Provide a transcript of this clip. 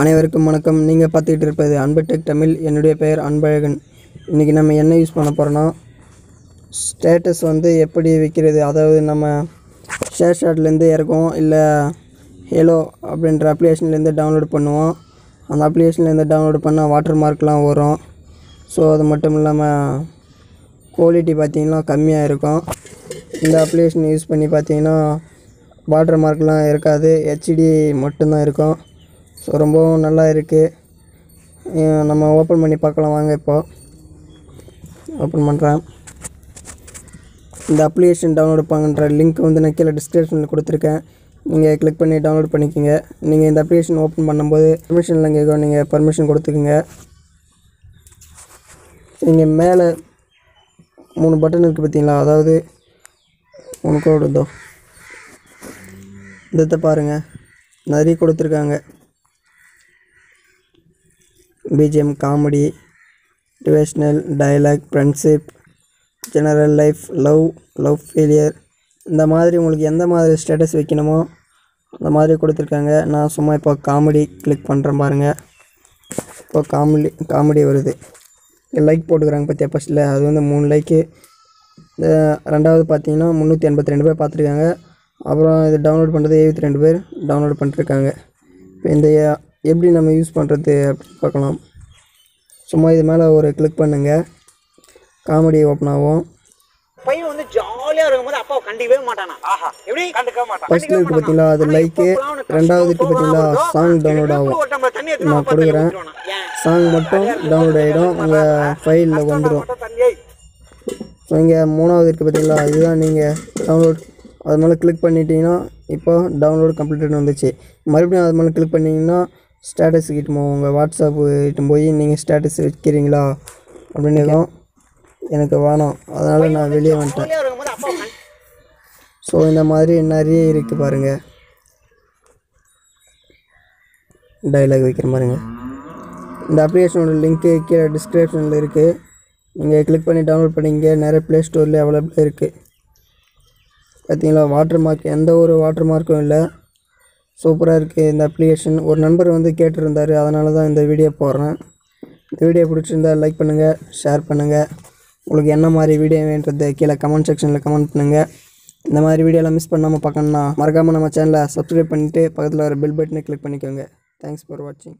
அனைவருக்கும் வணக்கம். நீங்கள் பார்த்துக்கிட்டு இருப்பது அன்புடெக் தமிழ். என்னுடைய பெயர் அன்பழகன். இன்றைக்கி நம்ம என்ன யூஸ் பண்ண போகிறோன்னா ஸ்டேட்டஸ் வந்து எப்படி வைக்கிறது? அதாவது நம்ம ஷேர் ஷாட்லேருந்து இறக்குவோம் இல்லை ஹேலோ அப்படின்ற அப்ளிகேஷன்லேருந்து டவுன்லோட் பண்ணுவோம். அந்த அப்ளிகேஷன்லேருந்து டவுன்லோட் பண்ணால் வாட்டர் மார்க்லாம் வரும். ஸோ அது மட்டும் இல்லாமல் குவாலிட்டி பார்த்திங்கன்னா கம்மியாக இருக்கும். இந்த அப்ளிகேஷன் யூஸ் பண்ணி பார்த்தீங்கன்னா வாட்டர் மார்க்லாம் இருக்காது. ஹெச்டி மட்டும்தான் இருக்கும். ஸோ ரொம்பவும் நல்லா இருக்குது நம்ம ஓப்பன் பண்ணி பார்க்கலாம் வாங்க இப்போ. ஓப்பன் பண்ணுறேன் இந்த அப்ளிகேஷன் டவுன்லோட் பண்ணுற லிங்க் வந்து நான் கீழே டிஸ்கிரிப்ஷனில் கொடுத்துருக்கேன். நீங்கள் கிளிக் பண்ணி டவுன்லோட் பண்ணிக்கோங்க. நீங்கள் இந்த அப்ளிகேஷன் ஓப்பன் பண்ணும்போது பர்மிஷன்லாம் கேட்கும் நீங்கள் பர்மிஷன் கொடுத்துக்குங்க. இங்கே மேலே மூணு பட்டன் இருக்குது பார்த்தீங்களா அதாவது மூணு இதோ இதை பாருங்கள் நிறைய கொடுத்துருக்காங்க. BGM comedy devotional dialogue friendship general life love love failure இந்த மாதிரி உங்களுக்கு எந்த மாதிரி ஸ்டேட்டஸ் வைக்கணுமோ அந்த மாதிரி கொடுத்துருக்காங்க. நான் சும்மா இப்போ காமெடி கிளிக் பண்ணுறேன் பாருங்கள் இப்போ காமெடி காமெடி வருது. லைக் போட்டுக்கிறாங்க பார்த்தியா ஃபஸ்ட்டில் அது வந்து மூணு லைக்கு ரெண்டாவது பார்த்தீங்கன்னா முந்நூற்றி எண்பத்தி ரெண்டு பேர் பார்த்துருக்காங்க. அப்புறம் இது டவுன்லோட் பண்ணுறது எழுபத்தி ரெண்டு பேர் டவுன்லோட் பண்ணிட்டுருக்காங்க இப்போ இந்த எப்படி நம்ம யூஸ் பண்ணுறது அப்படின்னு பார்க்கலாம். சும்மா இது மேலே ஒரு கிளிக் பண்ணுங்கள் காமெடி ஓப்பன் ஆகும். பையன் வந்து ஜாலியா இருக்கும்போது அப்பாவை கண்டிக்கவே மாட்டானா? ஆஹா. எப்படி? கண்டுக்க மாட்டான். ஃபஸ்ட்டில் இருக்குது பார்த்தீங்களா? அது லைக்கு ரெண்டாவது இருக்குது பார்த்தீங்களா? சாங் டவுன்லோட் ஆகும். நான் கொடுக்குறேன். சாங் மட்டும் டவுன்லோட் ஆகிடும் உங்கள் ஃபைலில் வந்துடும் ஸோ இங்கே மூணாவது இருக்குது பார்த்தீங்களா? இதுதான் நீங்கள் டவுன்லோட் அது மேலே கிளிக் பண்ணிட்டீங்கன்னா இப்போ டவுன்லோட் கம்ப்ளீட் வந்துச்சு. மறுபடியும் அது மேலே கிளிக் பண்ணிங்கன்னா ஸ்டேட்டஸ் கிட்டுமோ உங்கள் வாட்ஸ்அப் கிட்ட போய் நீங்கள் ஸ்டேட்டஸ் வைக்கிறீங்களா? அப்படின்னு இருக்கும் எனக்கு வேணாம். அதனால் நான் வெளியே வந்துட்டேன். ஸோ இந்த மாதிரி நிறைய இருக்குது பாருங்கள் டைலாக் வைக்கிற பாருங்க இந்த அப்ளிகேஷனோட லிங்க்கு கீழே டிஸ்கிரிப்ஷனில் இருக்குது நீங்கள் கிளிக் பண்ணி டவுன்லோட் பண்ணிங்க நிறைய ப்ளே ஸ்டோரில் அவைலபிளாக இருக்குது பார்த்தீங்களா வாட்டர் மார்க் எந்த ஒரு வாட்டர் மார்க்கும் இல்லை. சூப்பராக இருக்குது இந்த அப்ளிகேஷன் ஒரு நண்பர் வந்து கேட்டிருந்தார் அதனால தான் இந்த வீடியோ போடுறேன். இந்த வீடியோ பிடிச்சிருந்தா லைக் பண்ணுங்கள் ஷேர் பண்ணுங்கள் உங்களுக்கு என்ன மாதிரி வீடியோ வேண்டது கீழே கமெண்ட் செக்ஷனில் கமெண்ட் பண்ணுங்கள் இந்த மாதிரி வீடியோலாம் மிஸ் பண்ணாமல் பார்க்கணுன்னா மறக்காமல் நம்ம சேனலை சப்ஸ்கிரைப் பண்ணிவிட்டு பக்கத்தில் வர பெல் பட்டனை கிளிக் பண்ணிக்கோங்க. தேங்க்ஸ் ஃபார் வாட்சிங்